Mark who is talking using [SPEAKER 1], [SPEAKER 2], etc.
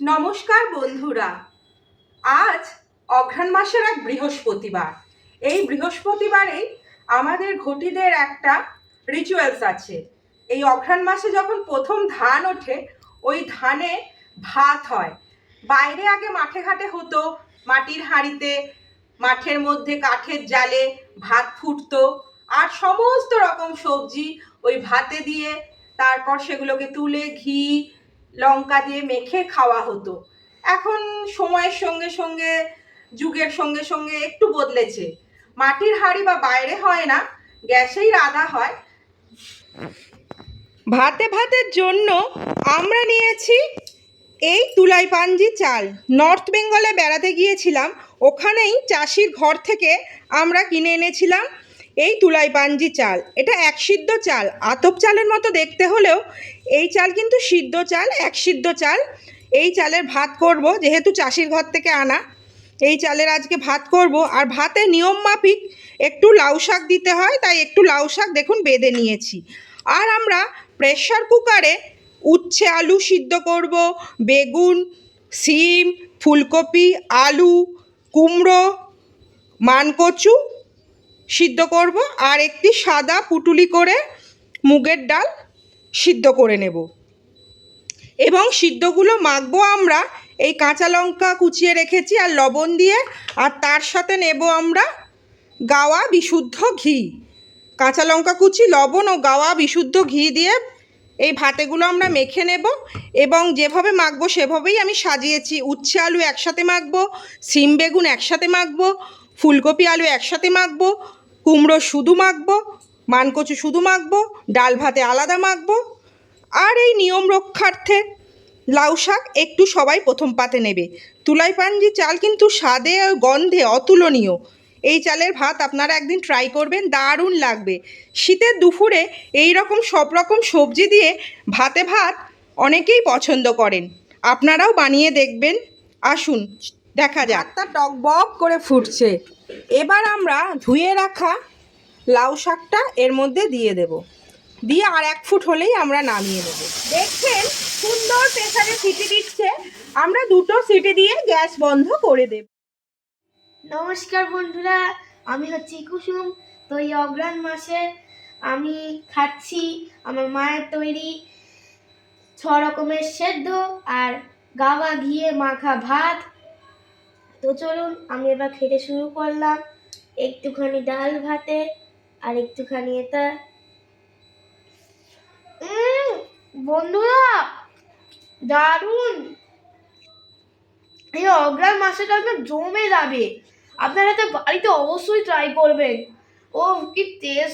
[SPEAKER 1] নমস্কার বন্ধুরা। আজ অঘ্রাণ মাসের এক বৃহস্পতিবার। এই বৃহস্পতিবারেই আমাদের ঘটিদের একটা রিচুয়ালস আছে। এই অঘ্রাণ মাসে যখন প্রথম ধান ওঠে, ওই ধানে ভাত হয়। বাইরে আগে মাঠে ঘাটে হতো, মাটির হাঁড়িতে, মাঠের মধ্যে কাঠের জালে ভাত ফুটতো, আর সমস্ত রকম সবজি ওই ভাতে দিয়ে তারপর সেগুলোকে তুলে ঘি লঙ্কা দিয়ে মেখে খাওয়া হতো। এখন সময়ের সঙ্গে সঙ্গে, যুগের সঙ্গে সঙ্গে একটু বদলেছে। মাটির হাঁড়ি বা বাইরে হয় না, গ্যাসেই রাধা হয়। ভাতে ভাতের জন্য আমরা নিয়েছি এই তুলাই পাঞ্জি চাল। নর্থ বেঙ্গলে বেড়াতে গিয়েছিলাম, ওখানেই চাষির ঘর থেকে আমরা কিনে এনেছিলাম এই তুলাই পাঞ্জি চাল। এটা এক সিদ্ধ চাল, আতপ চালের মতো দেখতে হলেও এই চাল কিন্তু সিদ্ধ চাল, এক সিদ্ধ চাল। এই চালের ভাত করব, যেহেতু চাষির ঘর থেকে আনা। এই চালের আজকে ভাত করব। আর ভাতে নিয়ম মাফিক একটু লাউ শাক দিতে হয়, তাই একটু লাউ শাক দেখুন বেঁধে নিয়েছি। আর আমরা প্রেশার কুকারে উচ্ছে আলু সিদ্ধ করব, বেগুন, সিম, ফুলকপি, আলু, কুমড়ো, মানকচু সিদ্ধ করব। আর একটি সাদা পুটুলি করে মুগের ডাল সিদ্ধ করে নেব। এবং সিদ্ধগুলো মাখবো আমরা, এই কাঁচা লঙ্কা কুচিয়ে রেখেছি আর লবণ দিয়ে, আর তার সাথে নেব আমরা গাওয়া বিশুদ্ধ ঘি। কাঁচা লঙ্কা কুচি, লবণ ও গাওয়া বিশুদ্ধ ঘি দিয়ে এই ভাতেগুলো আমরা মেখে নেব এবং যেভাবে মাখবো সেভাবেই আমি সাজিয়েছি। উচ্ছে আলু একসাথে মাখবো, সিম বেগুন একসাথে মাখবো, ফুলকপি আলু একসাথে মাখবো, কুমড়ো শুধু মাখবো মানকচু শুধু মাখবো, ডাল ভাতে আলাদা মাখবো। আর এই নিয়ম রক্ষার্থে লাউ শাক একটু সবাই প্রথম পাতে নেবে। তুলাই পাঞ্জি চাল কিন্তু স্বাদে ও গন্ধে অতুলনীয়। এই চালের ভাত আপনারা একদিন ট্রাই করবেন, দারুণ লাগবে। শীতের দুপুরে এই রকম সব রকম সবজি দিয়ে ভাতে ভাত অনেকেই পছন্দ করেন। আপনারাও বানিয়ে দেখবেন। আসুন, দেখা যাক। তা টক বক করে ফুটছে। এবার আমরা ধুয়ে রাখা লাউ শাকটা এর মধ্যে দিয়ে দেব। দিয়ে আর এক ফুট হলেই আমরা নামিয়ে নেব। দেখছেন? সুন্দর প্রেসারে সিটি দিচ্ছে। আমরা দুটো সিটি দিয়ে গ্যাস বন্ধ করে দেব।
[SPEAKER 2] নমস্কার বন্ধুরা, আমি হচ্ছি কুসুম। তো এই অগ্রাণ মাসে আমি খাচ্ছি আমার মায়ের তৈরি ছ রকমের সেদ্ধ আর গাওয়া ঘিয়ে মাখা ভাত। তো চলুন, আমি এবার খেতে শুরু করলাম। একটুখানি ডাল ভাতে। আর একটুখানি এটা বন্ধুরা দারুণ এই অগ্রাণ মাসেটা আপনার জমে যাবে। আপনারা তো বাড়িতে অবশ্যই ট্রাই করবেন। ও কি টেস্ট